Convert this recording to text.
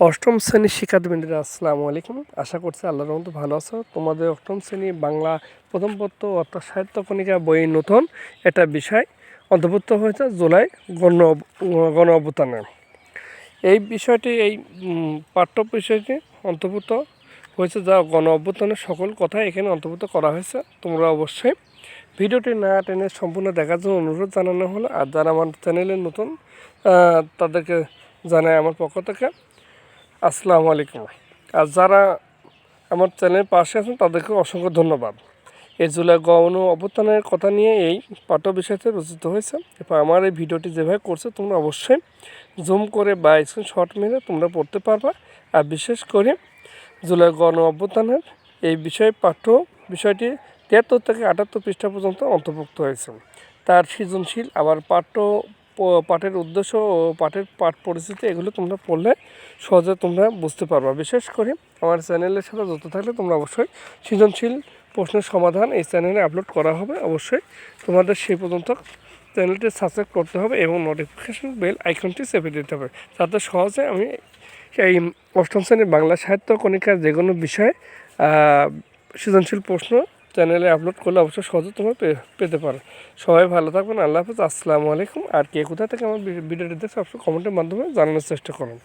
অষ্টম শ্রেণির শিক্ষার্থীবৃন্দরা, আসসালামু আলাইকুম। আশা করছি আল্লাহর রহমতে ভালো আছো। তোমাদের অষ্টম শ্রেণি বাংলা প্রথম পত্র অর্থাৎ সাহিত্য কণিকা বইয়ের নতুন একটা বিষয় অন্তর্ভুক্ত হয়েছে জুলাই গণ গণ অভ্যুত্থানে এই বিষয়টি, এই পাঠ্য বিষয়টি অন্তর্ভুক্ত হয়েছে যা গণ অভ্যুত্থানের সকল কথা এখানে অন্তর্ভুক্ত করা হয়েছে। তোমরা অবশ্যই ভিডিওটি না টেনে সম্পূর্ণ দেখার জন্য অনুরোধ জানানো হলো। আর যারা আমার চ্যানেলে নতুন তাদেরকে জানায় আমার পক্ষ থেকে আসসালামু আলাইকুম। আর যারা আমার চ্যানেলের পাশে আছেন, তাদেরকে অসংখ্য ধন্যবাদ। এই জুলাই গণ অভ্যুত্থানের কথা নিয়ে এই পাঠ্য বিষয়তে রচিত হয়েছে। এরপর আমার এই ভিডিওটি যেভাবে করছে, তোমরা অবশ্যই জুম করে বা স্ক্রিন শর্ট মেরে তোমরা পড়তে পারবা। আর বিশেষ করে জুলাই গণ অভ্যুত্থানের এই বিষয় পাঠ্য বিষয়টি তিয়াত্তর থেকে আটাত্তর পৃষ্ঠা পর্যন্ত অন্তর্ভুক্ত হয়েছে। তার সৃজনশীল আবার পাঠ্য পাঠের উদ্দেশ্য ও পাঠের পাঠ পরিস্থিতি এগুলো তোমরা পড়লে সহজে তোমরা বুঝতে পারবা। বিশেষ করে আমার চ্যানেলের সাথে যত থাকলে তোমরা অবশ্যই সৃজনশীল প্রশ্নের সমাধান এই চ্যানেলে আপলোড করা হবে। অবশ্যই তোমাদের সেই পর্যন্ত চ্যানেলটি সাবস্ক্রাইব করতে হবে এবং নোটিফিকেশন বেল আইকনটি চেপে দিতে হবে। যাতে সহজে আমি এই অষ্টম শ্রেণির বাংলা সাহিত্য কণিকার যে কোনো বিষয়ে সৃজনশীল প্রশ্ন চ্যানেলে আপলোড করলে অবশ্যই সহজে তোমরা পেতে পারো। সবাই ভালো থাকবেন, আল্লাহ হাফেজ, আসসালামু আলাইকুম। আর কে কোথা থেকে আমার ভিডিওটি দেখে সবসময় কমেন্টের মাধ্যমে জানানোর চেষ্টা করুন।